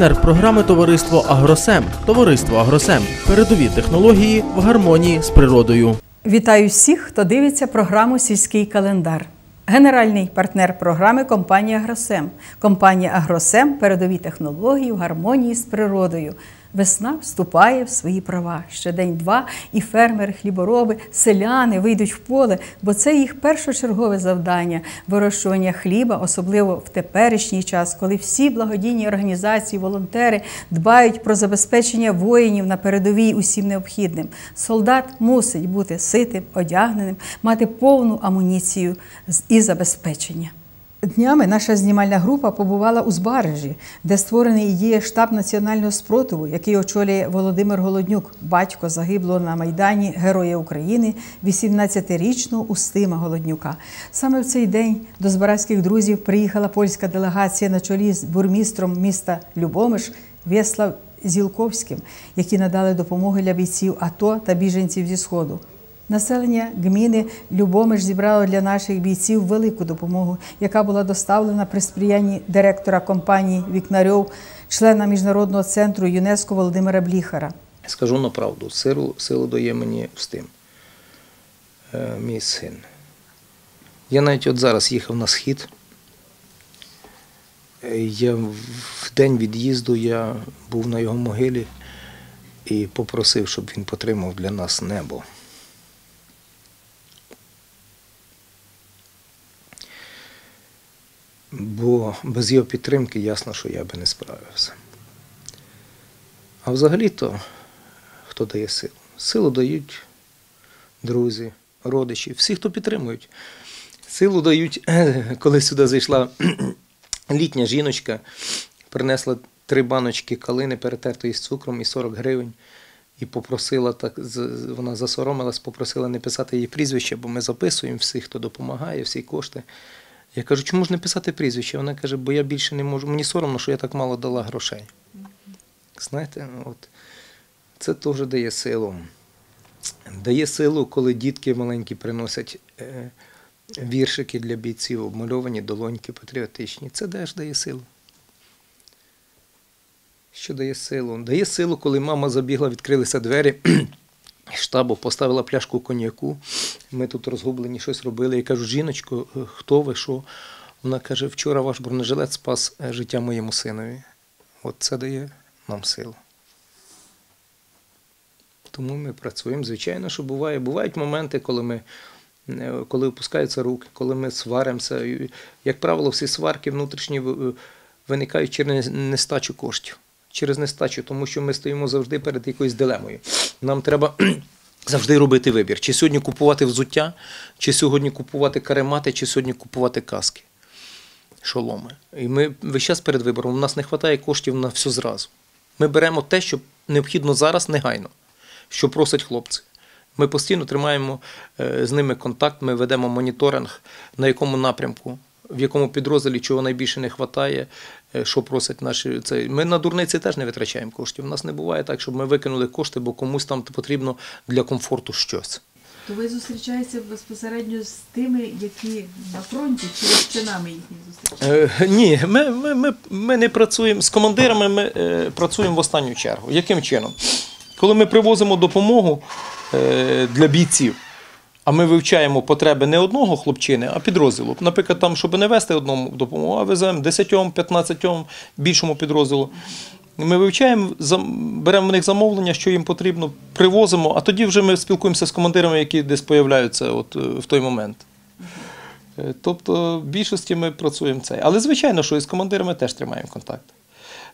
Партнер програми Товариство Агросем. Товариство Агросем. Передові технології в гармонії з природою. Вітаю всіх, хто дивиться програму Сільський календар. Генеральний партнер програми компанія Агросем. Компанія Агросем передові технології в гармонії з природою. Весна вступає в свої права. Ще день-два, і фермери, хлібороби, селяни вийдуть в поле, бо це їх першочергове завдання вирощування хліба, особливо в теперішній час, коли всі благодійні організації, волонтери дбають про забезпечення воїнів на передовій усім необхідним. Солдат мусить бути ситим, одягненим, мати повну амуніцію і забезпечення. Днями наша знімальна група побувала у Збаражі, де створений діє штаб національного спротиву, який очолює Володимир Голоднюк, батько загиблого на Майдані Героя України, 18-річного Устима Голоднюка. Саме в цей день до збаразьких друзів приїхала польська делегація на чолі з бурмістром міста Любомиш Вєслав Зілковським, які надали допомогу для бійців АТО та біженців зі Сходу. Населення гміни Любомиш зібрало для наших бійців велику допомогу, яка була доставлена при сприянні директора компанії Вікнарьов, члена міжнародного центру ЮНЕСКО Володимира Бліхара. Скажу на правду, силу, силу дає мені Устим, е, мій син. Я навіть от зараз їхав на схід. Я в день від'їзду я був на його могилі і попросив, щоб він потримав для нас небо. Бо без його підтримки ясно, що я би не справився. А взагалі-то, хто дає силу? Силу дають друзі, родичі, всі, хто підтримують. Силу дають, коли сюди зайшла літня жіночка, принесла три баночки калини, перетертої з цукром і 40 гривень. І попросила так, вона засоромилась, попросила не писати її прізвище, бо ми записуємо всіх, хто допомагає, всі кошти. Я кажу, чому ж не писати прізвище? Вона каже, бо я більше не можу. Мені соромно, що я так мало дала грошей. Знаєте, от це теж дає силу. Дає силу, коли дітки маленькі приносять е, віршики для бійців, обмальовані долоньки патріотичні. Це теж дає силу. Що дає силу? Дає силу, коли мама забігла, відкрилися двері штабу, поставила пляшку коньяку. Ми тут розгублені щось робили. Я кажу, жіночко, е, хто ви, що? Вона каже, вчора ваш бронежилет спас е, життя моєму синові. От це дає нам силу. Тому ми працюємо. Звичайно, що буває. Бувають моменти, коли ми. е, Коли опускаються руки, коли ми сваримося. Як правило, всі сварки внутрішні виникають через нестачу коштів. Через нестачу, тому що ми стоїмо завжди перед якоюсь дилемою. Нам треба завжди робити вибір: чи сьогодні купувати взуття, чи сьогодні купувати каремати, чи сьогодні купувати каски, шоломи. І ми весь час перед вибором. У нас не вистачає коштів на все зразу. Ми беремо те, що необхідно зараз негайно, що просять хлопці. Ми постійно тримаємо е, з ними контакт, ми ведемо моніторинг, на якому напрямку, в якому підрозділі чого найбільше не вистачає, що просять наші. Це. Ми на дурниці теж не витрачаємо коштів. У нас не буває так, щоб ми викинули кошти, бо комусь там потрібно для комфорту щось. То ви зустрічаєтеся безпосередньо з тими, які на фронті, чи з чинами їхні зустрічаєте? Е, ні, ми, ми, ми, ми не працюємо з командирами, ми е, працюємо в останню чергу. Яким чином? Коли ми привозимо допомогу е, для бійців, а ми вивчаємо потреби не одного хлопчини, а підрозділу. Наприклад, там, щоб не вести одному допомогу, а веземо 10, 15 більшому підрозділу. Ми вивчаємо, беремо в них замовлення, що їм потрібно, привозимо, а тоді вже ми спілкуємося з командирами, які десь появляються от, е, в той момент. Е, Тобто, в більшості ми працюємо це. Але звичайно, що і з командирами теж тримаємо контакт.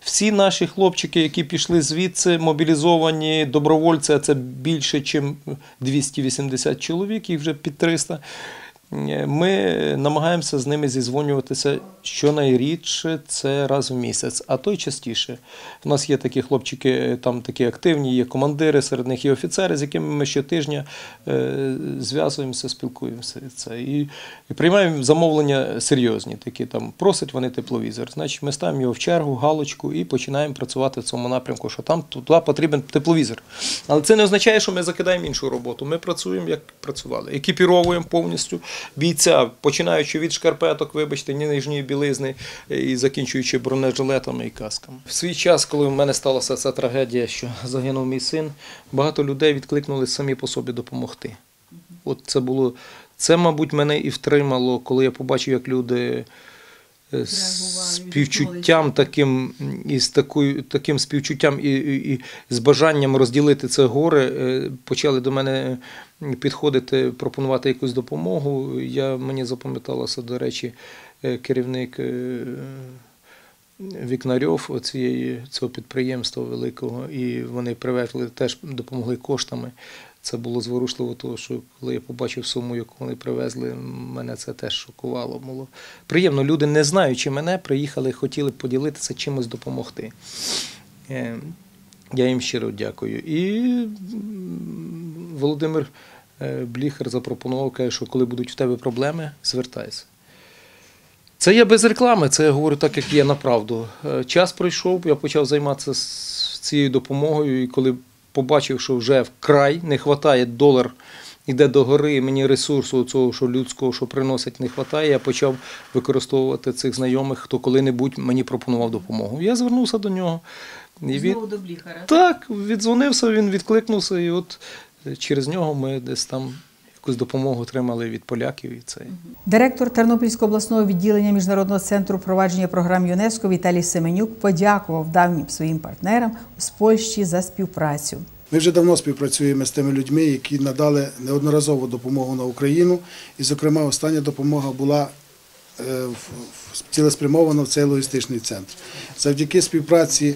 Всі наші хлопчики, які пішли звідси, мобілізовані, добровольці, а це більше, ніж 280 чоловік, їх вже під 300. Е, Ми намагаємося з ними зізвонюватися щонайрідше, це раз в місяць, а то й частіше. У нас є такі хлопчики, е, там такі активні, є командири, серед них є офіцери, з якими ми щотижня е, зв'язуємося, спілкуємося. Це. І, і приймаємо замовлення серйозні, такі там просять вони тепловізор. Значить, ми ставимо його в чергу, галочку і починаємо працювати в цьому напрямку, що там туди потрібен тепловізор. Але це не означає, що ми закидаємо іншу роботу. Ми працюємо, як працювали. Екіпіровуємо повністю, бійця, починаючи від шкарпеток, вибачте, нижньої білизни і закінчуючи бронежилетами і касками. В свій час, коли в мене сталася ця трагедія, що загинув мій син, багато людей відкликнули самі по собі допомогти. От це було, це, мабуть, мене і втримало, коли я побачив, як люди е, співчуттям таким і з такою таким співчуттям і, і, і з бажанням розділити це горе, е, почали до мене підходити, пропонувати якусь допомогу. Я мені запам'яталося, до речі, е, керівник. е, Вікнарьов цієї цього підприємства великого, і вони привезли теж допомогли коштами. Це було зворушливо, тому що коли я побачив суму, яку вони привезли, мене це теж шокувало. Було приємно. Люди, не знаючи мене, приїхали, хотіли поділитися чимось допомогти. Е, Я їм щиро дякую. І Володимир е, Бліхер запропонував, каже, що коли будуть в тебе проблеми, звертайся. Це я без реклами, це я говорю так, як є направду. Е, Час пройшов, я почав займатися цією допомогою, і коли побачив, що вже вкрай не вистачає долар, іде до гори, мені ресурсу цього, що людського, що приносить, не вистачає, я почав використовувати цих знайомих, хто коли-небудь мені пропонував допомогу. Я звернувся до нього. І Знову до Бліхара. так, віддзвонився, він відкликнувся, і от е, через нього ми десь там якусь допомогу отримали від поляків. І це. Директор Тернопільського обласного відділення Міжнародного центру провадження програм ЮНЕСКО Віталій Семенюк подякував давнім своїм партнерам з Польщі за співпрацю. Ми вже давно співпрацюємо з тими людьми, які надали неодноразову допомогу на Україну. І, зокрема, остання допомога була е, цілеспрямована в цей логістичний центр. Завдяки співпраці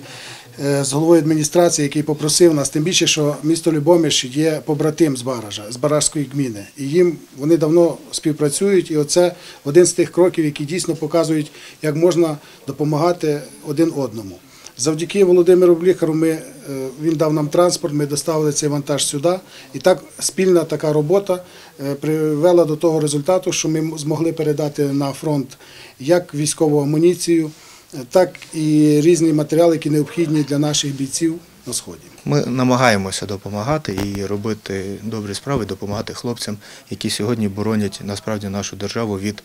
з головою адміністрації, який попросив нас, тим більше, що місто Любомиш є побратим з Баража, з Баражської гміни. І їм вони давно співпрацюють, і оце один з тих кроків, які дійсно показують, як можна допомагати один одному. Завдяки Володимиру Бліхару ми, е, він дав нам транспорт, ми доставили цей вантаж сюди. І так спільна така робота е, привела до того результату, що ми змогли передати на фронт як військову амуніцію, е, так і різні матеріали, які необхідні для наших бійців на сході. Ми намагаємося допомагати і робити добрі справи, допомагати хлопцям, які сьогодні боронять насправді нашу державу від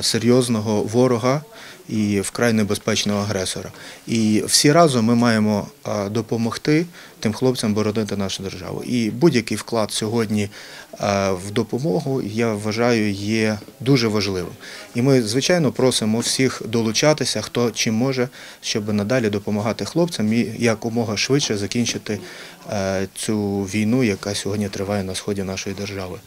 серйозного ворога і вкрай небезпечного агресора. І всі разом ми маємо допомогти тим хлопцям боронити нашу державу. І будь-який вклад сьогодні в допомогу, я вважаю, є дуже важливим. І ми, звичайно, просимо всіх долучатися, хто чим може, щоб надалі допомагати хлопцям і якомога швидше закінчити е, цю війну, яка сьогодні триває на сході нашої держави.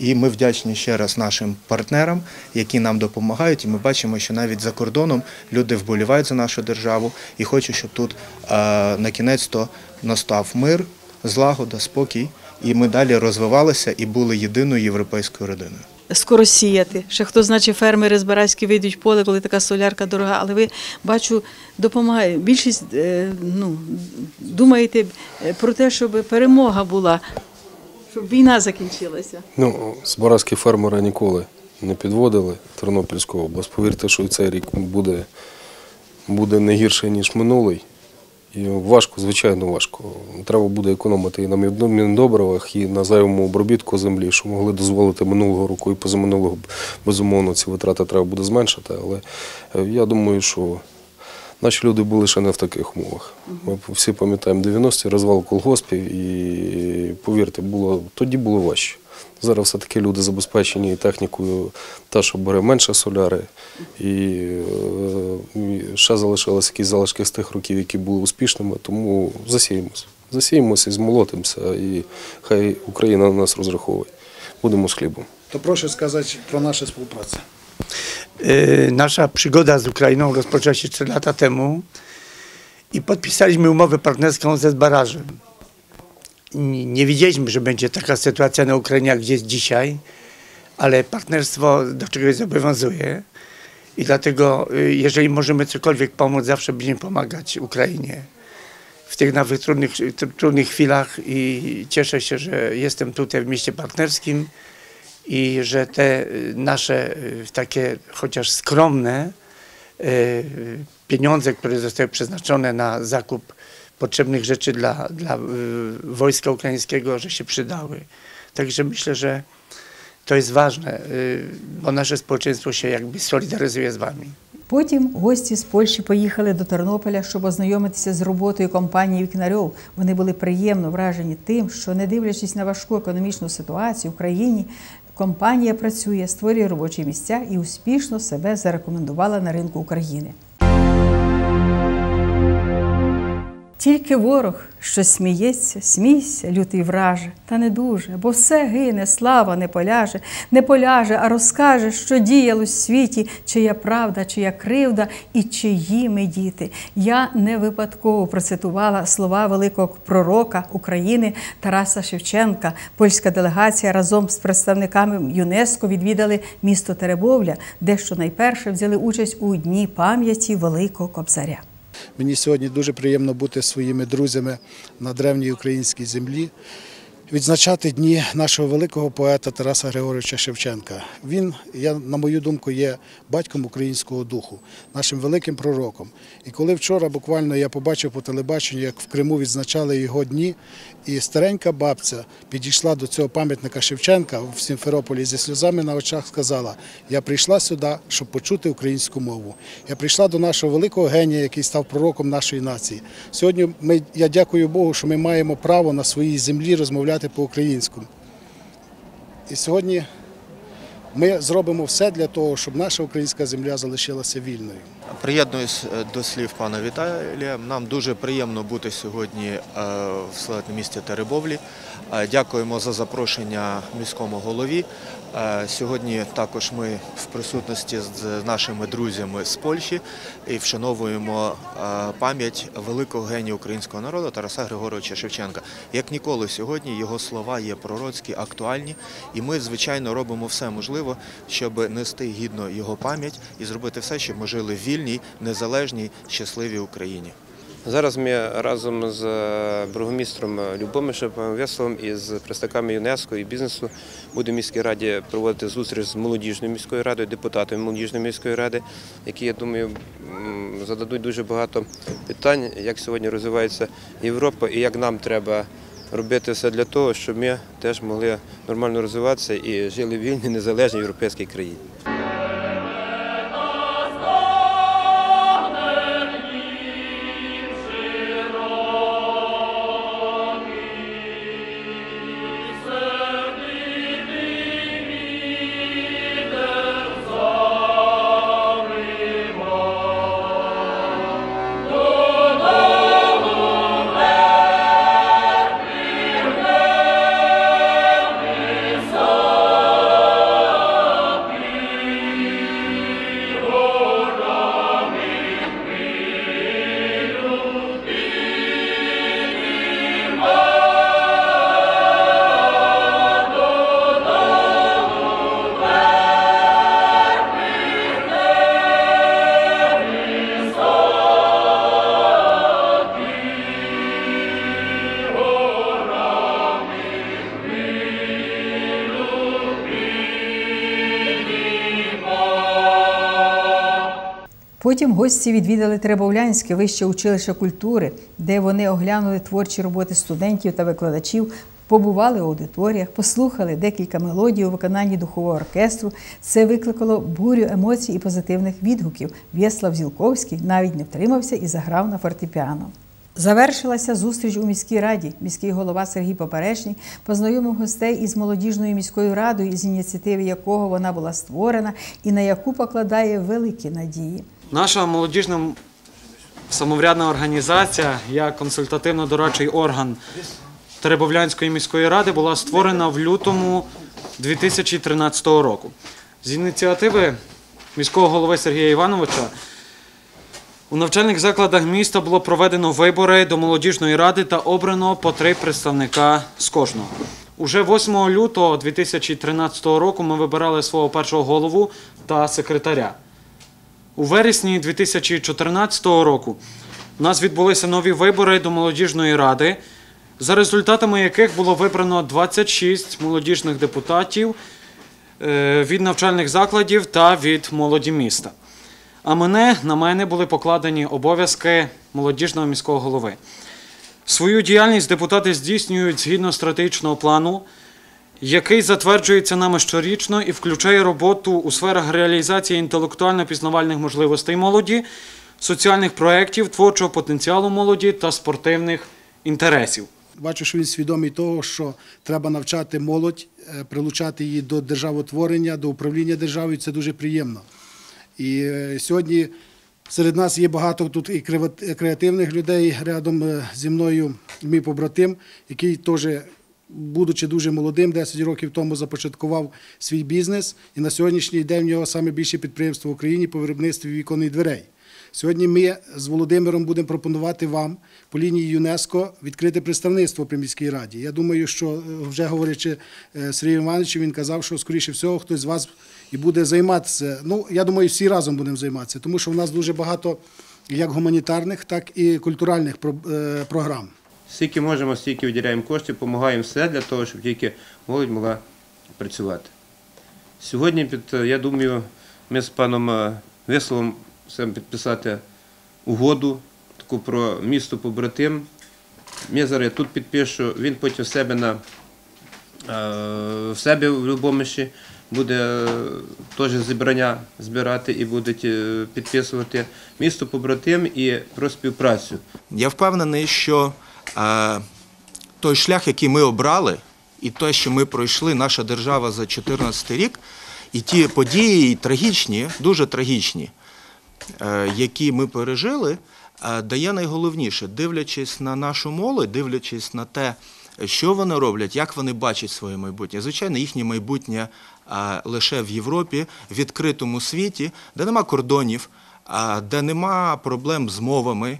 І ми вдячні ще раз нашим партнерам, які нам допомагають. І ми бачимо, що навіть за кордоном люди вболівають за нашу державу і хочуть, щоб тут е, на кінець то настав мир, злагода, спокій, і ми далі розвивалися і були єдиною європейською родиною. Скоро сіяти. Ще хто значить фермери з Бараськи вийдуть в поле, коли така солярка дорога, але ви бачу, допомагає. Більшість е, ну, думаєте е, про те, щоб перемога була, щоб війна закінчилася. Ну, з збаразькі фермери ніколи не підводили Тернопільську область. Повірте, що цей рік буде, буде не гірше, ніж минулий. І важко, звичайно, важко. Треба буде економити і на міндобривах, і на зайвому обробітку землі, що могли дозволити минулого року і позаминулого, безумовно, ці витрати треба буде зменшити. Але е, я думаю, що наші люди були ще не в таких умовах. Ми всі пам'ятаємо 90-ті, розвал колгоспів, і повірте, було, тоді було важче. Зараз все-таки люди забезпечені і технікою, та, що бере менше соляри. І, е, ще залишилися якісь залишки з тих років, які були успішними, тому засіємося. Засіємося і змолотимося, і хай Україна на нас розраховує. Будемо з хлібом. То прошу сказати про нашу співпрацю. E, Nasza przygoda z Ukrainą rozpoczęła się 3 lata temu i podpisaliśmy umowę partnerską ze Zbarażem. Nie wiedzieliśmy, że będzie taka sytuacja na Ukrainie, jak jest dzisiaj, ale partnerstwo do czegoś zobowiązuje i dlatego, y, jeżeli możemy cokolwiek pomóc, zawsze będziemy pomagać Ukrainie w tych nawet trudnych, tr- trudnych chwilach i cieszę się, że jestem tutaj w mieście partnerskim i że te y, nasze y, takie chociaż skromne y, y, pieniądze, które zostały przeznaczone na zakup potrzebnych rzeczy dla, dla wojska ukraińskiego, że się przydały. Także myślę, że To jest ważne, bo nasze społeczeństwo się jakby solidaryzuje z wami. Потім гості з Польщі поїхали до Тернополя, щоб ознайомитися з роботою компанії Вікнарьов. Вони були приємно вражені тим, що, не дивлячись на важку економічну ситуацію в країні, компанія працює, створює робочі місця і успішно себе зарекомендувала на ринку України. Тільки ворог, що сміється, смійся, лютий враже, та не дуже, бо все гине, слава не поляже, не поляже, а розкаже, що діялось в світі, чия правда, чия кривда і чиї ми діти. Я не випадково процитувала слова великого пророка України Тараса Шевченка. Польська делегація разом з представниками ЮНЕСКО відвідали місто Теребовля, де що найперше взяли участь у дні пам'яті Великого Кобзаря. Мені сьогодні дуже приємно бути своїми друзями на древній українській землі, відзначати дні нашого великого поета Тараса Григоровича Шевченка. Він, я, на мою думку, є батьком українського духу, нашим великим пророком. І коли вчора буквально я побачив по телебаченню, як в Криму відзначали його дні, і старенька бабця підійшла до цього пам'ятника Шевченка в Сімферополі зі сльозами на очах сказала: Я прийшла сюди, щоб почути українську мову. Я прийшла до нашого великого генія, який став пророком нашої нації. Сьогодні ми, я дякую Богу, що ми маємо право на своїй землі розмовляти по-українському. І сьогодні ми зробимо все для того, щоб наша українська земля залишилася вільною. Приєднуюсь е, до слів пана Віталія. Нам дуже приємно бути сьогодні е, в місті Теребовлі. Е, Дякуємо за запрошення міському голові. Сьогодні також ми в присутності з нашими друзями з Польщі і вшановуємо пам'ять великого генія українського народу Тараса Григоровича Шевченка. Як ніколи сьогодні його слова є пророцькі, актуальні, і ми, звичайно, робимо все можливе, щоб нести гідно його пам'ять і зробити все, щоб ми жили в вільній, незалежній, щасливій Україні. Зараз ми разом з е, бургомістром Любомишем Веслом і з представниками ЮНЕСКО і бізнесу будемо в міській раді проводити зустріч з молодіжною міською радою, депутатами молодіжної міської ради, які, я думаю, зададуть дуже багато питань, як сьогодні розвивається Європа і як нам треба робити все для того, щоб ми теж могли нормально розвиватися і жили в вільній, незалежній європейській країні. Потім гості відвідали Теребовлянське вище училище культури, де вони оглянули творчі роботи студентів та викладачів, побували в аудиторіях, послухали декілька мелодій у виконанні духового оркестру. Це викликало бурю емоцій і позитивних відгуків. В'яслав Зілковський навіть не втримався і заграв на фортепіано. Завершилася зустріч у міській раді. Міський голова Сергій Поперечний познайомив гостей із молодіжною міською радою, з ініціативи якого вона була створена і на яку покладає великі надії. Наша молодіжна самоврядна організація як консультативно-дорадчий орган Теребовлянської міської ради була створена в лютому 2013 року. З ініціативи міського голови Сергія Івановича у навчальних закладах міста було проведено вибори до молодіжної ради та обрано по три представника з кожного. Уже 8 лютого 2013 року ми вибирали свого першого голову та секретаря. У вересні 2014 року у нас відбулися нові вибори до молодіжної ради, за результатами яких було вибрано 26 молодіжних депутатів е, від навчальних закладів та від молоді міста. А мене на мене були покладені обов'язки молодіжного міського голови. Свою діяльність депутати здійснюють згідно стратегічного плану, який затверджується нами щорічно і включає роботу у сферах реалізації інтелектуально-пізнавальних можливостей молоді, соціальних проєктів, творчого потенціалу молоді та спортивних інтересів. Бачу, що він свідомий того, що треба навчати молодь, е, прилучати її до державотворення, до управління державою. Це дуже приємно. І е, сьогодні серед нас є багато тут і креативних людей. Рядом е, зі мною мій побратим, який теж, будучи дуже молодим, 10 років тому започаткував свій бізнес. І на сьогоднішній день в нього саме більше підприємство в Україні по виробництві вікон і дверей. Сьогодні ми з Володимиром будемо пропонувати вам по лінії ЮНЕСКО відкрити представництво при міській раді. Я думаю, що е, вже говорячи е, з Сергієм Івановичем, він казав, що скоріше всього хтось з вас і буде займатися. Ну, я думаю, всі разом будемо займатися, тому що в нас дуже багато як гуманітарних, так і культуральних е, програм. Скільки можемо, стільки виділяємо коштів, допомагаємо все для того, щоб тільки молодь могла працювати. Сьогодні, е, я думаю, ми з паном е, Веселом chcемо підписати угоду таку про місто побратим. Я зараз тут підпишу, він потім в себе на е, в себе в Любомиші буде теж зібрання збирати і будуть підписувати місто побратим і про співпрацю. Я впевнений, що той шлях, який ми обрали, і те, що ми пройшли, наша держава за 2014 рік, і ті події і трагічні, дуже трагічні, е, які ми пережили, е, дає найголовніше, дивлячись на нашу молодь, дивлячись на те, що вони роблять, як вони бачать своє майбутнє. Звичайно, їхнє майбутнє е, лише в Європі, в відкритому світі, де нема кордонів, де нема проблем з мовами.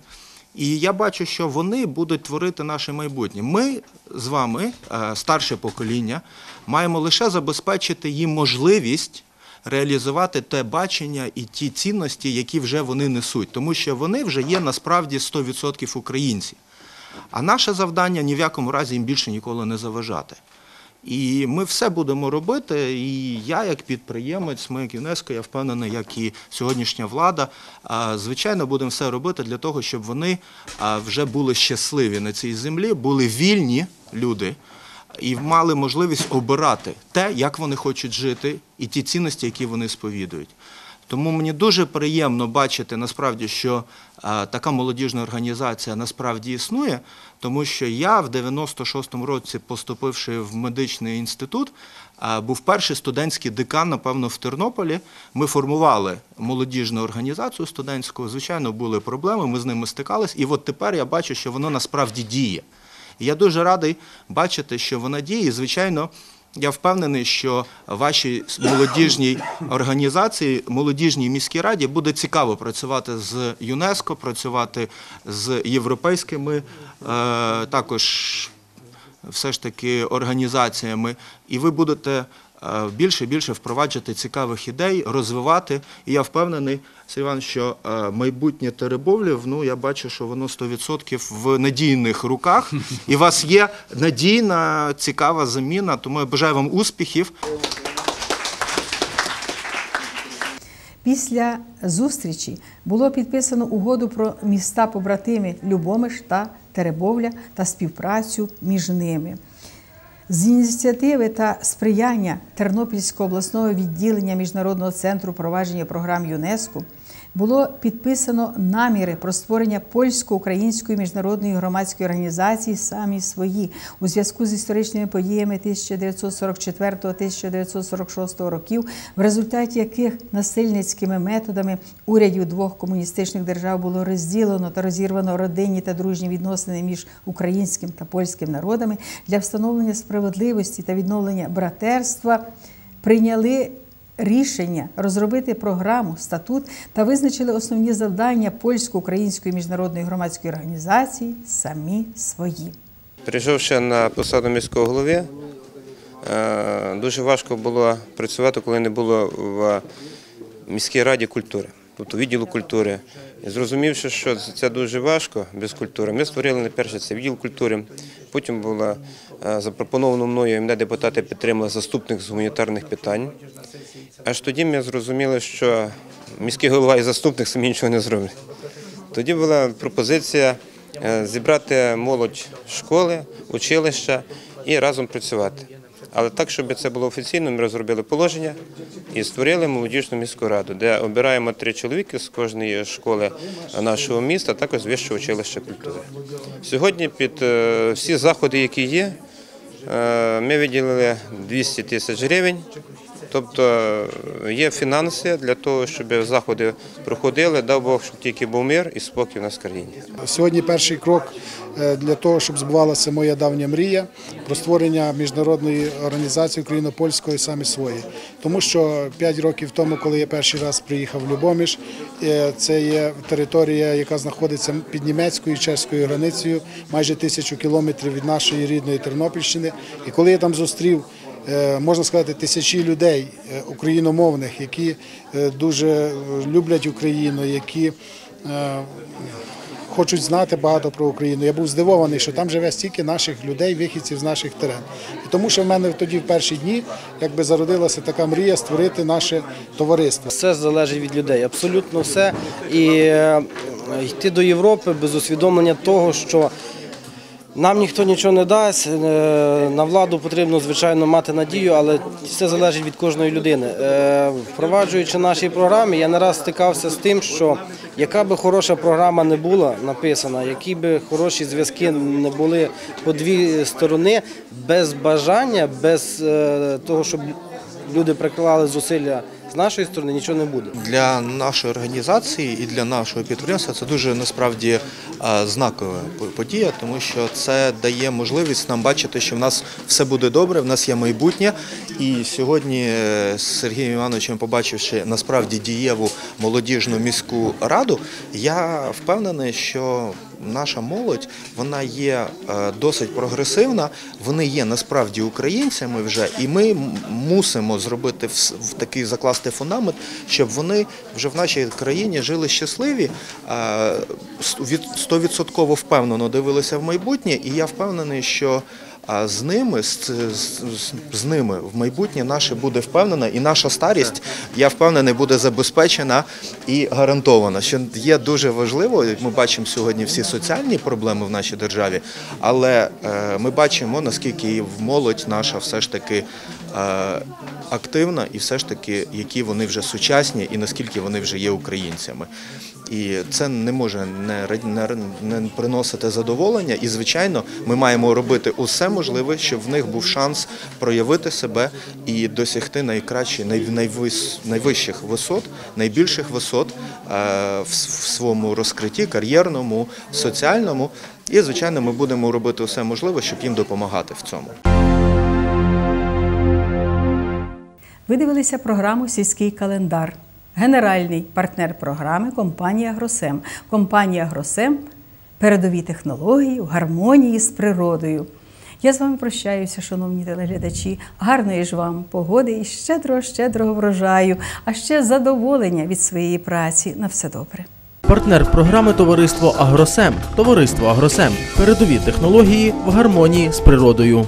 І я бачу, що вони будуть творити наше майбутнє. Ми з вами, е, старше покоління, маємо лише забезпечити їм можливість реалізувати те бачення і ті цінності, які вже вони несуть, тому що вони вже є насправді 100% українці. А наше завдання ні в якому разі їм більше ніколи не заважати. І ми все будемо робити. І я, як підприємець, ми як ЮНЕСКО, я впевнений, як і сьогоднішня влада, звичайно, будемо все робити для того, щоб вони вже були щасливі на цій землі, були вільні люди і мали можливість обирати те, як вони хочуть жити, і ті цінності, які вони сповідують. Тому мені дуже приємно бачити насправді, що така молодіжна організація насправді існує, тому що я в 96-му році, поступивши в медичний інститут, був перший студентський декан, напевно, в Тернополі. Ми формували молодіжну організацію студентську. Звичайно, були проблеми, ми з ними стикались, і от тепер я бачу, що воно насправді діє. І я дуже радий бачити, що вона діє. І, Звичайно, я впевнений, що вашій молодіжній організації, молодіжній міській раді буде цікаво працювати з ЮНЕСКО, працювати з європейськими е, також все ж таки організаціями, і ви будете більше і більше впроваджувати цікавих ідей, розвивати. І я впевнений, Сергій Іванович, що е, майбутнє Теребовлів, ну я бачу, що воно 100% в надійних руках, і у вас є надійна, цікава заміна. Тому я бажаю вам успіхів. Після зустрічі було підписано угоду про міста побратими Любомиш та Теребовля та співпрацю між ними. З ініціативи та сприяння Тернопільського обласного відділення Міжнародного центру провадження програм ЮНЕСКО було підписано наміри про створення польсько-української міжнародної громадської організації самі свої у зв'язку з історичними подіями 1944-1946 років, в результаті яких насильницькими методами урядів двох комуністичних держав було розділено та розірвано родинні та дружні відносини між українським та польським народами. Для встановлення справедливості та відновлення братерства, прийняли рішення розробити програму, статут та визначили основні завдання польсько-української міжнародної громадської організації самі свої. Прийшовши на посаду міського голови, е, дуже важко було працювати, коли не було в міській раді культури, тобто відділу культури. І зрозумівши, що це дуже важко без культури, ми створили найперше це відділ культури. Потім було е, запропоновано мною, і мене депутати підтримали заступник з гуманітарних питань. Аж тоді ми зрозуміли, що міський голова і заступник самі нічого не зроблять. Тоді була пропозиція е, зібрати молодь школи, училища і разом працювати. Але так, щоб це було офіційно, ми розробили положення і створили молодіжну міську раду, де обираємо три чоловіки з кожної школи нашого міста, також з вищого училища культури. Сьогодні під е, всі заходи, які є, е, ми виділили 200 тисяч гривень. Тобто е, є фінанси для того, щоб заходи проходили, дав Бог, щоб тільки був мир і спокій в нас в країні. Сьогодні перший крок е, для того, щоб збувалася моя давня мрія про створення міжнародної організації україно-польської саме своєї. Тому що 5 років тому, коли я перший раз приїхав в Любоміж, е, це є територія, яка знаходиться під німецькою і чеською границею, майже тисячу кілометрів від нашої рідної Тернопільщини. І коли я там зустрів можна сказати, тисячі людей е, україномовних, які е, дуже е, люблять Україну, які е, хочуть знати багато про Україну. Я був здивований, що там живе стільки наших людей, вихідців з наших терен. І тому що в мене тоді в перші дні якби зародилася така мрія створити наше товариство. Все залежить від людей, абсолютно все. І е, йти до Європи без усвідомлення того, що нам ніхто нічого не дасть. е, На владу потрібно, звичайно, мати надію, але все залежить від кожної людини. Е, Впроваджуючи наші програми, я не раз стикався з тим, що яка би хороша програма не була написана, які би хороші зв'язки не були по дві сторони, без бажання, без е, того, щоб люди приклали зусилля з нашої сторони, нічого не буде. Для нашої організації і для нашого підприємства це дуже насправді е, знакова подія, тому що це дає можливість нам бачити, що в нас все буде добре, в нас є майбутнє. І сьогодні е, з Сергієм Івановичем, побачивши насправді дієву молодіжну міську раду, я впевнений, що наша молодь вона є е, досить прогресивна, вони є насправді українцями вже, і ми мусимо зробити в такий закласти фундамент, щоб вони вже в нашій країні жили щасливі, стовідсотково впевнено дивилися в майбутнє, і я впевнений, що. А з ними, з, з, з- ними в майбутнє наше буде впевнена, і наша старість, я впевнений, буде забезпечена і гарантована. Що є дуже важливо, ми бачимо сьогодні всі соціальні проблеми в нашій державі, але е, ми бачимо, наскільки і молодь наша все ж таки е, активна, і все ж таки, які вони вже сучасні, і наскільки вони вже є українцями. І це не може не, приносити задоволення. І, звичайно, ми маємо робити усе можливе, щоб в них був шанс проявити себе і досягти найкращих, най, найвис, найвищих висот, найбільших висот е, в своєму розкритті, кар'єрному, соціальному. І, звичайно, ми будемо робити усе можливе, щоб їм допомагати в цьому. Ви дивилися програму Сільський календар. Генеральний партнер програми компанія Гросем. Компанія Гросем передові технології в гармонії з природою. Я з вами прощаюся, шановні телеглядачі. Гарної ж вам погоди і щедрого, щедрого врожаю, а ще задоволення від своєї праці. На все добре. Партнер програми Товариство Агросем. Товариство Агросем. Передові технології в гармонії з природою.